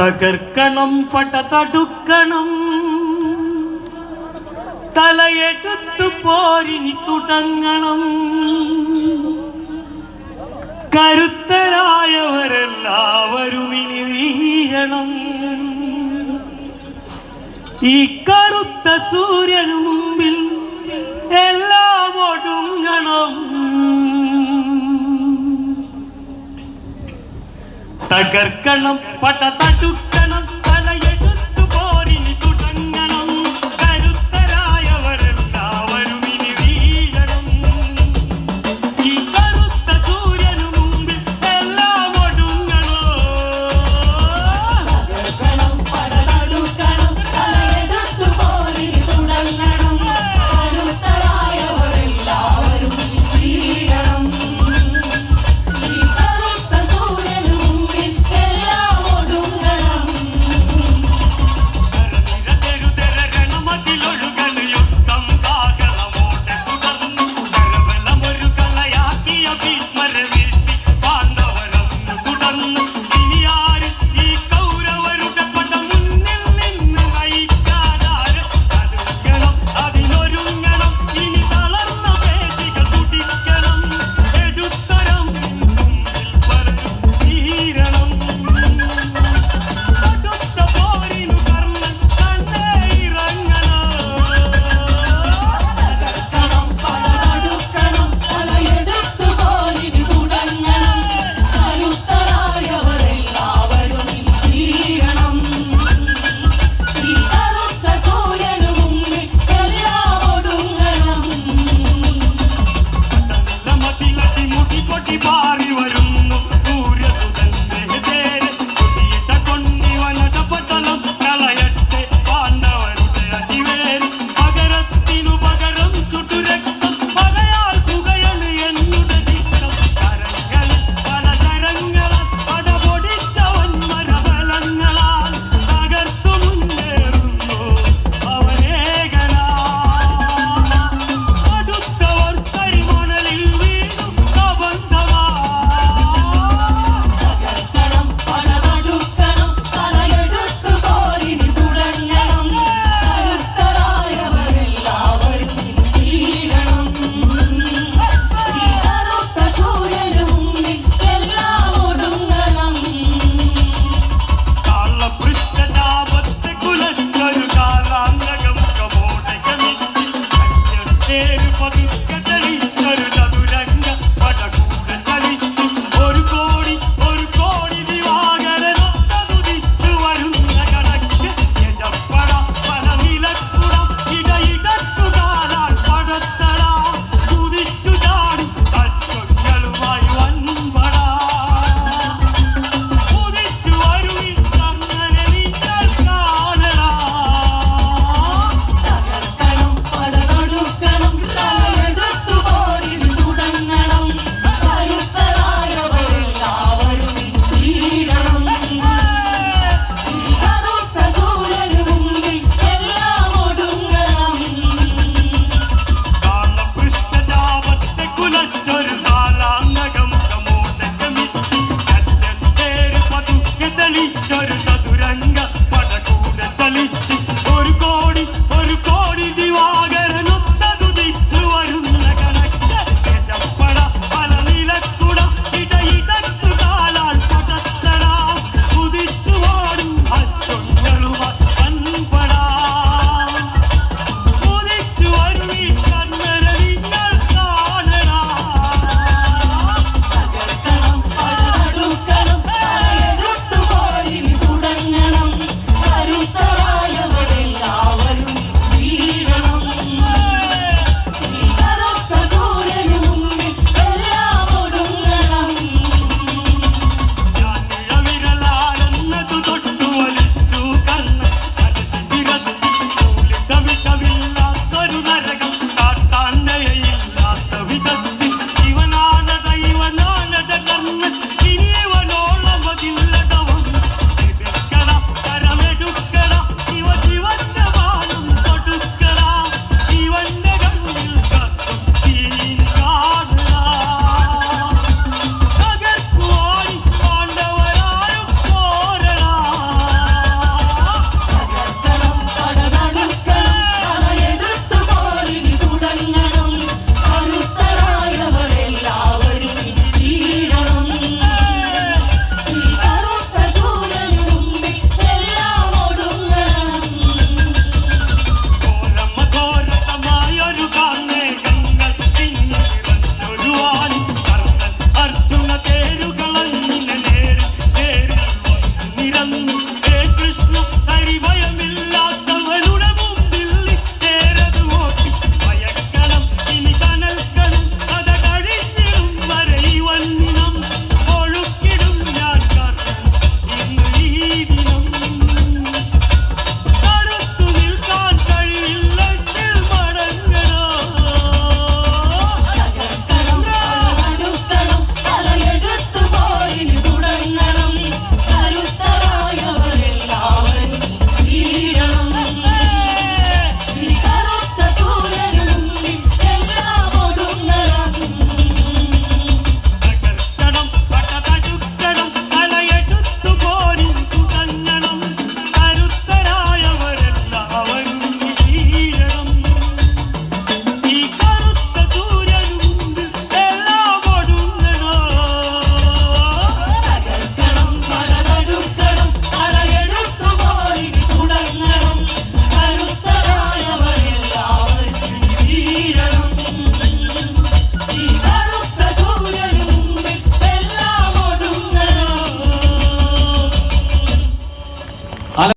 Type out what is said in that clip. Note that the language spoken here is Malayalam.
തകർക്കണം പട തടുക്കണം. തലയെടുത്തു പോരിനി തുടങ്ങണം. കരുത്തരായവരെല്ലാവരും ഇനി വീഴണം. ഈ കറുത്ത സൂര്യനു മുമ്പിൽ തകർക്കണം പട തടുക്കണം പൊട്ടി മാറി വരും.